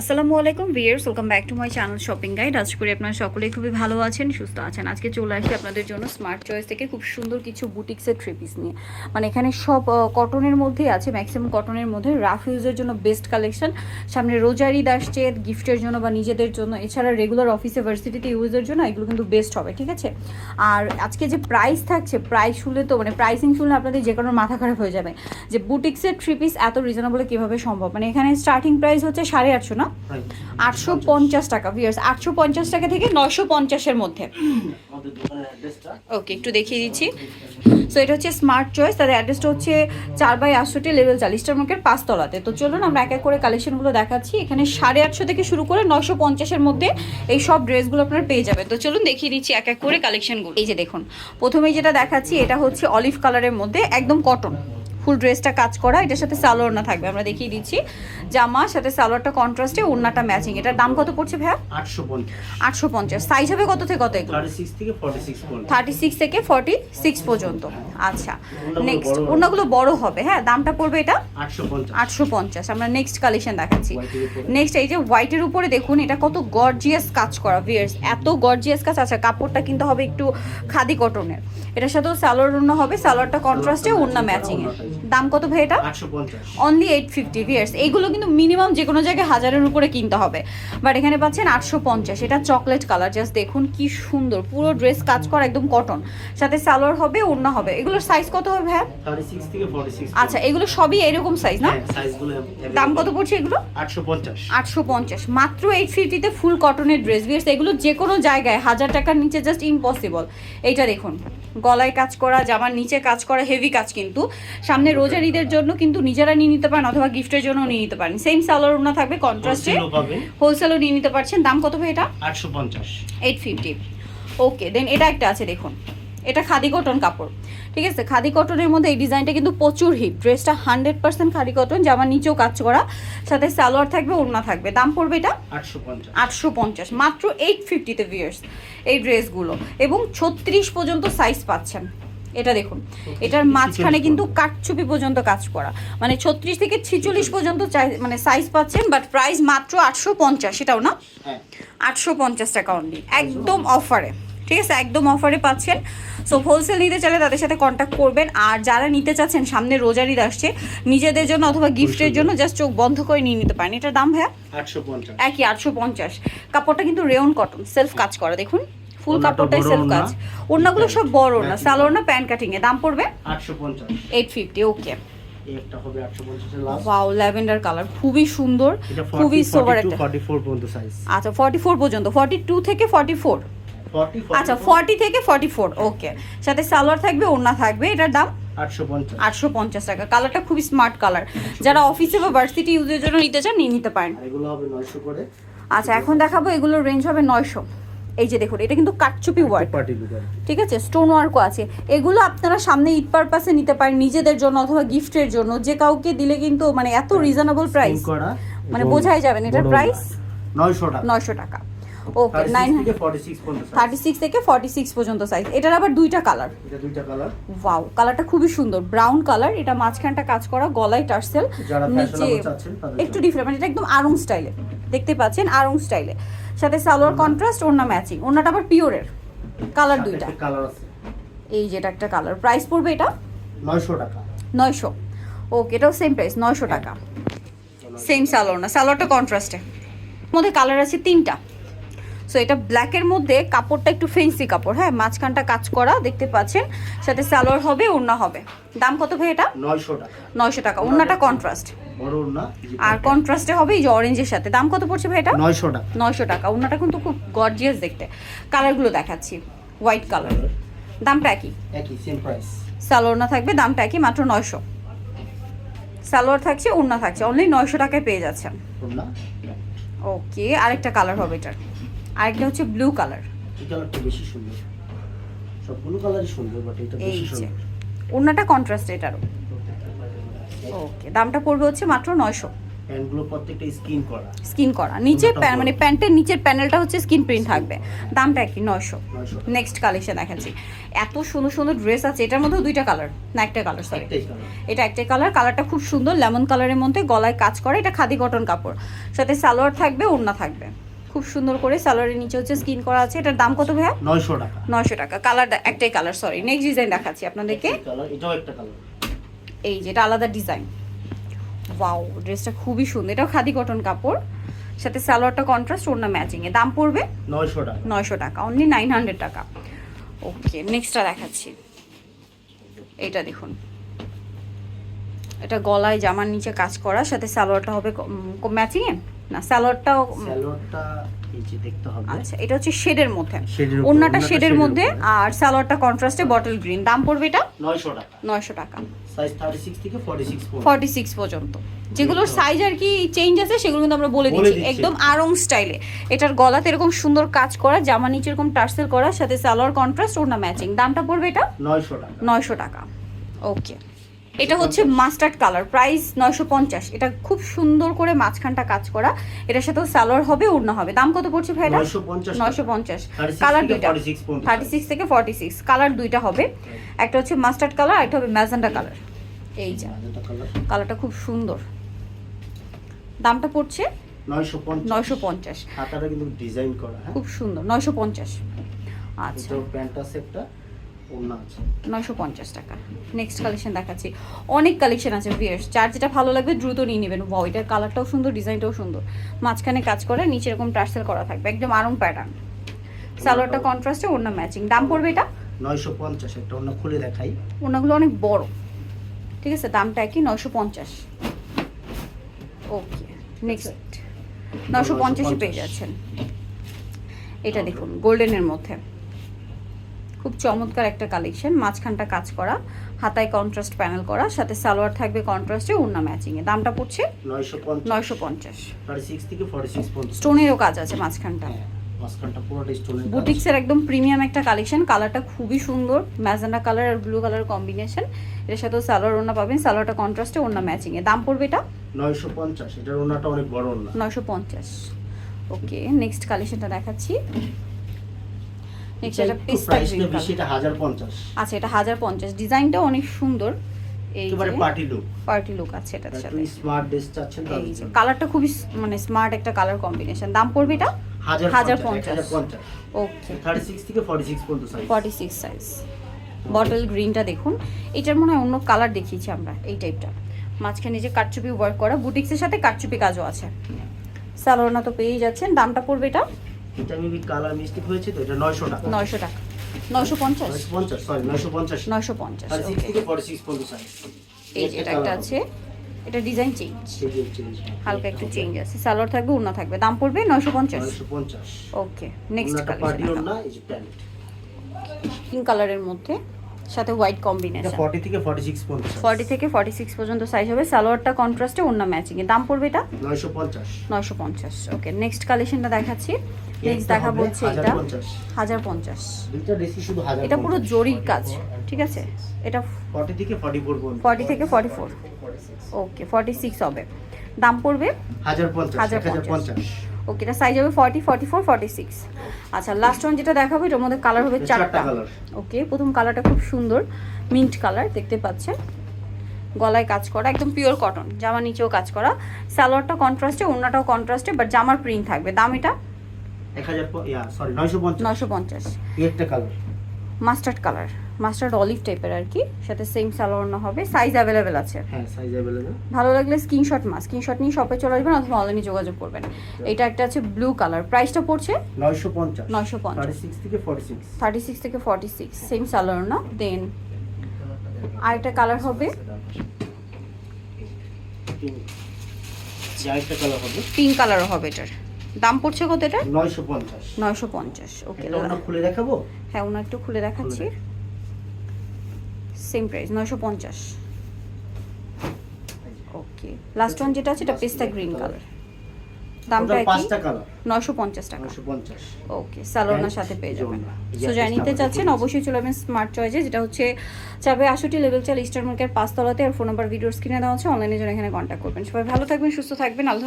আসসালামু আলাইকুম viewers welcome back to my channel shopping guide. আজ করি আপনারা সকলেই খুবই ভালো আছেন, সুস্থ আছেন। আজকে চলে আসি আপনাদের জন্য স্মার্ট চয়েস থেকে খুব সুন্দর কিছু বুটিক্সের থ্রি পিস নিয়ে। মানে এখানে সব কটনের মধ্যেই আছে, ম্যাক্সিমাম কটনের মধ্যে। রাফ ইউজের জন্য বেস্ট কালেকশন। সামনে রোজার আসছে গিফটের জন্য বা নিজেদের জন্য। এছাড়া রেগুলার অফিসে ভার্সিটিতে ইউজের জন্য এগুলো কিন্তু বেস্ট হবে, ঠিক আছে? আর আজকে যে প্রাইস থাকছে প্রাইস শুনলে তো মানে প্রাইসিং শুনলে আপনাদের যে কোনো মাথা খারাপ হয়ে যাবে। যে বুটিক্সের থ্রি পিস এত রিজনেবলে কীভাবে সম্ভব? মানে এখানে স্টার্টিং প্রাইস হচ্ছে সাড়ে আটশো, না? আটশো পঞ্চাশ টাকা ভিয়ার্স আটশো পঞ্চাশ টাকা থেকে নশো পঞ্চাশের মধ্যে। ওকে একটু দেখিয়ে দিচ্ছি। সো এটা হচ্ছে স্মার্ট চয়েস তাদের অ্যাড্রেসটা হচ্ছে চার বাই আটষট্টি লেভেল চালিশটার মার্কেট পাঁচতলাতে। তো চলুন আমরা এক এক করে কালেকশনগুলো দেখাচ্ছি। এখানে সাড়ে আটশো থেকে শুরু করে নশো পঞ্চাশের মধ্যে এই সব ড্রেসগুলো আপনারা পেয়ে যাবেন। তো চলুন দেখিয়ে দিচ্ছি এক এক করে কালেকশনগুলো এই যে দেখুন, প্রথমেই যেটা দেখাচ্ছি, এটা হচ্ছে অলিভ কালারের মধ্যে একদম কটন ফুল ড্রেসটা কাজ করা এটার সাথে সালোয়ার না থাকবে। আমরা দেখিয়ে দিচ্ছি জামা সাথে সালোয়ারটা কন্ট্রাস্টে ওড়নাটা ম্যাচিং এটার দাম কত পড়ছে ভাইয়া? আটশো পঞ্চাশ। আটশো পঞ্চাশ। সাইজ হবে কত থেকে কত থার্টি সিক্স থেকে ফর্টি সিক্স পর্যন্ত। আচ্ছা। নেক্সট ওড়নাগুলো বড় হবে। হ্যাঁ দামটা পড়বে এটা? আটশো পঞ্চাশ। আমরা নেক্সট কালেকশন দেখাচ্ছি। নেক্সট এই যে হোয়াইটের উপরে দেখুন এটা কত গর্জিয়াস কাজ করা ভিয়ার্স এত গর্জিয়াস কাজ। আচ্ছা কাপড়টা কিন্তু হবে একটু খাদি কটনের এটার সাথেও সালোয়ার ওড়না হবে। সালোয়ারটা কন্ট্রাস্টে ওড়না ম্যাচিং এর দাম কত ভাই এটা? অনলি এইট ফিফটি ভিয়ার্স এইগুলো কিন্তু মিনিমাম যে কোনো জায়গায় হাজারের উপরে কিনতে হবে। বাট এখানে পাচ্ছেন আটশো পঞ্চাশ। এটা চকলেট কালার জাস্ট দেখুন কি সুন্দর। পুরো ড্রেস কাজ করা একদম কটন সাথে সালোয়ার হবে ওড়না হবে। এগুলোর সাইজ কত হবে সিক্স আচ্ছা এগুলো সবই এরকম সাইজ না? হ্যাঁ দাম কত পড়ছে এগুলো? আটশো পঞ্চাশ। মাত্র এইট ফিফটিতে ফুল কটনের ড্রেস বিয়ার্স এগুলো যে কোনো জায়গায় হাজার টাকার নিচে জাস্ট ইম্পসিবল এইটা দেখুন। গলায় কাজ করা জামার নিচে কাজ করা হেভি কাজ কিন্তু। সামনে রোজার ঈদের জন্য কিন্তু নিজেরা নিয়ে নিতে পারেন অথবা গিফটের জন্য নিয়ে নিতে পারেন। সেম সালোয়ার ওনা থাকবে কন্ট্রাস্টে হোলসেলও নিয়ে নিতে পারছেন। দাম কত ভাই এটা? আটশো পঞ্চাশ। এইট ফিফটি ওকে দেন এটা একটা আছে দেখুন। এটা খাদি কটন কাপড়। ঠিক আছে? খাদি কটনের মধ্যে এই ডিজাইনটা কিন্তু প্রচুর হিট ড্রেসটা হান্ড্রেড পার্সেন্ট খাদি কটন জামার নিচেও কাজ করা। সাথে সালোয়ার থাকবে ওড়না থাকবে। দাম পড়বে এটা? আটশো পঞ্চাশ। আটশো পঞ্চাশ। মাত্র এইট ফিফটিতে ভিয়ার্স এই ড্রেসগুলো এবং ছত্রিশ পর্যন্ত সাইজ পাচ্ছেন। এটা দেখুন। এটার মাঝখানে কিন্তু কাঠচুপি পর্যন্ত কাজ করা। মানে ছত্রিশ থেকে ছিচল্লিশ পর্যন্ত মানে সাইজ পাচ্ছেন বাট প্রাইস মাত্র আটশো পঞ্চাশ এটাও না? হ্যাঁ। আটশো পঞ্চাশ টাকা অনলি একদম অফারে ঠিক আছে? একদম অফারে পাচ্ছেন। সো হোলসেল নিতে চাইলে তাদের সাথে কন্ট্যাক্ট করবেন। আর যারা নিতে চাচ্ছেন সামনে রোজার ঈদ আসছে নিজেদের জন্য অথবা গিফটের জন্য জাস্ট চোখ বন্ধ করে নিয়ে নিতে পারেন। এটার দাম আটশো পঞ্চাশ। একই আটশো পঞ্চাশ। কাপড়টা কিন্তু রেয়ন কটন সেলফ কাজ করা দেখুন। ফুল কাপড়টাই সেলফ কাজ ওড়নাগুলো সব বড় না Matching। সালোয়ার না প্যান্ট কাটিং এ। দাম পড়বে? আটশো পঞ্চাশ। এইট ফিফটি ওকে এই একটা হবে আটশো পঞ্চাশের লাস্ট ওয়াও ল্যাভেন্ডার কালার খুবই সুন্দর খুবই সোবার একটা। পর্যন্ত সাইজ আচ্ছা ফর্টি ফোর পর্যন্ত ফর্টি টু থেকে ফর্টি ফোর ফর্টি আচ্ছা থেকে ওকে সাথে সালোয়ার থাকবে ওড়না থাকবে এটার দাম? আটশো পঞ্চাশ। আটশো পঞ্চাশ টাকা। কালারটা খুবই স্মার্ট কালার যারা অফিসে বা ভার্সিটি ইউজের জন্য নিতে চান নিয়ে নিতে পারেন। এগুলো হবে নয়শো করে। আচ্ছা এখন দেখাবো এগুলোর রেঞ্জ হবে নয়শো। এই যে দেখুন এটা কিন্তু কাটচুপি ওয়ার্ক ঠিক আছে স্টোন ওয়ার্কও আছে। এগুলো আপনারা সামনে ঈদ পারপাসে নিতে পারেন নিজেদের জন্য অথবা গিফটের জন্য। যে কাউকে দিলে কিন্তু মানে এত রিজনেবল প্রাইস মানে বোঝাই যাবেন এটার price? নয়শো টাকা। নয়শো টাকা। Okay nine. থার্টি সিক্স থেকে ফর্টি সিক্স পর্যন্ত সাইজ এটার আবার দুইটা কালার ওয়াও কালারটা খুবই সুন্দর। ব্রাউন কালার এটা মাঝখানটা কাজ করা গলায় টার্সেল। নিচে একটু ডিফারেন্ট মানে এটা একদম আরং স্টাইলে দেখতে পাচ্ছেন আরং স্টাইলে সাথে সালোয়ার কন্ট্রাস্ট ওড়না ম্যাচিং ওড়নাটা আবার পিওরের কালার দুইটা। কালার আছে। এই যেটা একটা কালার প্রাইস পড়বে এটা? নয়শো টাকা। নয়শো। ওকে এটাও সেম প্রাইস নয়শো টাকা। সেম সালোয়ার না সালোয়ারটা কন্ট্রাস্টে মধ্যে কালার আছে তিনটা। সো এটা ব্ল্যাকের মধ্যে কাপড়টা একটু ফেন্সি কাপড় হ্যাঁ? মাঝখানটা কাজ করা দেখতে পাচ্ছেন? সাথে সালোয়ার হবে ওড়না হবে। দাম কত ভাই এটা? নয়শো টাকা। নয়শো টাকা। ওড়নাটা কন্ট্রাস্ট আর কন্ট্রাস্টে হবে এই যে অরেঞ্জের সাথে। দাম কত পড়ছে ভাই এটা? নয়শো টাকা। নয়শো টাকা। ওড়নাটা কিন্তু খুব গর্জিয়াস দেখতে। কালারগুলো দেখাচ্ছি। হোয়াইট কালার দামটা একই? একই সেম প্রাইস সালোয়ার না থাকবে দামটা একই মাত্র নয়শো। সালোয়ার থাকছে ওড়না থাকছে। অনলি নয়শো টাকায় পেয়ে যাচ্ছেন না ওকে আরেকটা কালার হবে এটার। আরেকটা হচ্ছে ব্লু কালার এই কালারটা বেশি সুন্দর। সবগুলো কালারই সুন্দর বাট এটা বেশি সুন্দর। কন্ট্রাস্ট এটারও। ওকে দামটা পড়বে হচ্ছে মাত্র নয়শো। প্যান্টগুলো প্রত্যেকটা স্কিন করা। স্কিন করা। নিচে ওনাটা মানে প্যান্টের নিচের প্যানেলটা হচ্ছে স্কিন প্রিন্ট থাকবে। দামটা কি নেক্সট কালেকশন দেখাচ্ছি। এত সুন্দর সুন্দর ড্রেস আছে এটার মধ্যে দুইটা কালার না একটা কালার সরি এটা একটাই কালার কালারটা খুব সুন্দর লেমন কালারের মধ্যে গলায় কাজ করে এটা খাদি কটন কাপড়। সাথে সালোয়ার থাকবে ওড়না থাকবে। খুব সুন্দর করে সালোয়ারের নিচে হচ্ছে স্কিন করা আছে। এটার দাম কত ভাইয়া? নয়শো টাকা। নয়শো টাকা। কালার একটাই কালার সরি নেক্সট ডিজাইন দেখাচ্ছি আপনাদেরকে। কালার এটাও একটা কালার এই যে এটা আলাদা ডিজাইন ওয়াও ড্রেসটা খুবই সুন্দর। এটাও খাদি কটন কাপড়। সাথে সালোয়ারটা কন্ট্রাস্ট ওড়না ম্যাচিং এ। দাম পড়বে? নয়শো টাকা। নয়শো টাকা। অনলি নাইন হান্ড্রেড টাকা। ওকে নেক্সটটা দেখাচ্ছি। এইটা দেখুন। এটা গলায় জামার নিচে কাজ করা সাথে সালোয়ারটা হবে ম্যাচিং এ না সালোয়ারটাও উম, স্যালোয়ারটা দেখতে হবে। আচ্ছা এটা হচ্ছে শেডের মধ্যে। ওড়নাটা শেডের মধ্যে আর সালোয়ারটা কন্ট্রাস্টে বটল গ্রিন। দাম পড়বে এটা? নয়শো টাকা। নয়শো টাকা। সাইজ থার্টি সিক্স থেকে ফর্টি সিক্স ফর্টি সিক্স পর্যন্ত যেগুলোর সাইজ আর কি চেঞ্জ আছে সেগুলো কিন্তু আমরা বলে দিচ্ছি। একদম আরং স্টাইলে এটার গলাতে এরকম সুন্দর কাজ করা জামা নিচে এরকম টার্সেল করা সাথে সালোয়ার কন্ট্রাস্ট ওড়না ম্যাচিং দামটা পড়বে এটা? নয়শো টাকা। নয়শো টাকা। ওকে এটা হচ্ছে মাস্টার্ড কালার প্রাইস নয়শো পঞ্চাশ। এটা খুব সুন্দর করে মাঝখানটা কাজ করা। এটার সাথেও সালোয়ার হবে ওড়না হবে। দাম কত পড়ছে ভাই এটা নয়শো পঞ্চাশ নয়শো পঞ্চাশ। 36 কালার দুইটা। থার্টি সিক্স থেকে ফর্টি সিক্স কালার দুইটা হবে। একটা হচ্ছে মাস্টার্ড কালার একটা হবে ম্যাজেন্ডা কালার এই যে। কালারটা খুব সুন্দর। দামটা পড়ছে নয়শো পঞ্চাশ। নয়শো পঞ্চাশ। কিন্তু ডিজাইন করা হ্যাঁ? খুব সুন্দর নয়শো পঞ্চাশ। আচ্ছা। নয়শো পঞ্চাশ টাকা। নেক্সট কালেকশন দেখাচ্ছি। অনেক কালেকশন আছে ভিয়ার্স যার যেটা ভালো লাগবে দ্রুত নিয়ে নেবেন। এটার কালারটাও সুন্দর ডিজাইনটাও সুন্দর। মাঝখানে কাজ করে নিচে এরকম টার্সেল করা থাকবে। একদম আরং প্যাটার্ন সালোয়ারটা কন্ট্রাস্টে ওড়না ম্যাচিং দাম পড়বে এটা? নয়শো পঞ্চাশ একটা ওড়না খুলে দেখাই। ওনাগুলো অনেক বড়। ঠিক আছে দামটা একই নয়শো পঞ্চাশ। ওকে নেক্সট নয়শো পঞ্চাশে পেয়ে যাচ্ছেন। এটা দেখুন গোল্ডেনের মধ্যে। খুব চমৎকার একটা কালেকশন মাঝখানটা কাজ করা হাতায় কন্ট্রাস্ট প্যানেল করা সাথে সালোয়ার থাকবে কন্ট্রাস্টে ওড়না ম্যাচিংয়ে দামটা পড়ছে নয়শো পঞ্চাশ। স্টোনেরও কাজ আছে মাঝখানটা। হ্যাঁ মাঝখানটা বুটিক্সের একদম প্রিমিয়াম একটা কালেকশন কালারটা খুবই সুন্দর ম্যাজেন্ডা কালার আর ব্লু কালার কম্বিনেশন এর সাথেও সালোয়ার ওড়না পাবেন সালোয়ারটা কন্ট্রাস্টে ওড়না ম্যাচিং এ। দাম পড়বে এটা? নয়শো পঞ্চাশ এটার ওড়নাটা অনেক বড় নয়শো পঞ্চাশ। ওকে নেক্সট কালেকশনটা দেখাচ্ছি। নেক্সট এটা পিস্তা গ্রিন বেশি এটা হাজার পঞ্চাশ। আচ্ছা এটা ডিজাইনটা অনেক সুন্দর। একেবারে পার্টি লুক পার্টি লুক আছে এটার সাথে স্মার্ট ড্রেস চাচ্ছেন এই তাদের যে জন্য। কালারটা খুবই মানে স্মার্ট একটা কালার কম্বিনেশন দাম পড়বে এটা? হাজার হাজার পঞ্চাশ পঞ্চাশ। হাজার পঞ্চাশ। ওকে থেকে পর্যন্ত সাইজ বটল গ্রিনটা দেখুন। এটার মনে হয় অন্য কালার দেখিয়েছি আমরা এই টাইপটা মাঝখানে যে কাটচুপি ওয়ার্ক করা বুটিক্সের সাথে কাটচুপি কাজও আছে। সালোয়ারনা তো পেয়েই যাচ্ছেন। দামটা পড়বে এটা? এটা মেবি কালার মিস্টেক হয়েছে তো এটা নয়শো টাকা। নয়শো টাকা। নয়শো পঞ্চাশ? নয়শো পঞ্চাশ সরি নয়শো পঞ্চাশ। নয়শো পঞ্চাশ থার্টি সিক্স ওকে থেকে ফর্টি সিক্স পর্যন্ত সাইজ এই এটা একটা আছে এটা ডিজাইন চেঞ্জ হালকা একটু চেঞ্জ আছে। সালোয়ার থাকবে থাকবে। দাম পড়বে নয়শো পঞ্চাশ? নয়শো পঞ্চাশ। ওকে নেক্সট এই যে প্যান্ট পিঙ্ক কালারের মধ্যে সাথে হোয়াইট কম্বিনেশন ফর্টি থেকে ফর্টি সিক্স পর্যন্ত ফর্টি থেকে ফর্টি সিক্স পর্যন্ত সাইজ হবে। সালোয়ারটা কন্ট্রাস্টে অন্য ম্যাচিং এর দাম পড়বে এটা? নয়শো পঞ্চাশ। নয়শো পঞ্চাশ ওকে নেক্সট কালেকশনটা দেখাচ্ছি। নেক্সট দেখাবো হচ্ছে এটা। হাজার পঞ্চাশ এটা পুরো জরির কাজ ঠিক আছে? এটা ফর্টি থেকে ফর্টি ফোর ফর্টি থেকে forty four okay forty six হবে। দাম পড়বে? হাজার পঞ্চাশ। ওকে এটা সাইজ হবে forty forty four forty six আচ্ছা লাস্ট ওয়ান যেটা দেখাবো এটার মধ্যে কালার হবে চারটা। ওকে প্রথম কালারটা খুব সুন্দর মিন্ট কালার দেখতে পাচ্ছেন? গলায় কাজ করা একদম পিওর কটন জামা নিচেও কাজ করা। সালোয়ারটা কন্ট্রাস্টে ওড়নাটাও কন্ট্রাস্টে বাট জামার প্রিন্ট থাকবে। দাম এটা? এক হাজার সরি নয়শো পঞ্চাশ। নশো পঞ্চাশ। এই একটা colour mustard colour mustard olive টাইপের আর কি সাথে সেম সালোয়ার না হবে সাইজ অ্যাভেলেবেল আছে। হ্যাঁ সাইজ অ্যাভেলেবল ভালো লাগলে স্ক্রিনশট মা স্ক্রিনশট নিয়ে শপে চলে আসবেন অথবা অনলাইনে যোগাযোগ করবেন। এটা একটা আছে ব্লু কালার প্রাইসটা পড়ছে? নয়শো পঞ্চাশ। নয়শো পঞ্চাশ। থার্টি সিক্স থেকে ফর্টি সিক্স থার্টি সিক্স থেকে ফর্টি সিক্স সেম সালোয়ার না দেন আরেকটা কালার হবে? আরেকটা কালার হবে? পিঙ্ক কালারও হবে এটার। দাম পড়ছে কত এটা? নয়শো পঞ্চাশ। নয়শো পঞ্চাশ ওকে এটা আমরা খুলে দেখাবো? হ্যাঁ ওনার একটু খুলে দেখাচ্ছি। সেম প্রাইস নয়শো পঞ্চাশ। ওকে লাস্ট ওয়ান যেটা আছে এটা পেস্তা গ্রিন কালার দামটা নশো পঞ্চাশ টাকা। নশো পঞ্চাশ। ওকে সালোনার সাথে পেয়ে যাবেন। সো যাই নিতে চাচ্ছেন অবশ্যই চলে যাবেন স্মার্ট চয়েসে যেটা হচ্ছে চাবে আশুটি লেভেল চাল ইস্টার মার্কেট পাঁচতলাতে আর ফোন নাম্বার ভিডিওর স্ক্রিনে দেওয়া আছে অনলাইনে জন্য এখানে কন্ট্যাক্ট করবেন। সবাই ভালো থাকবেন সুস্থ থাকবেন আল্লাহ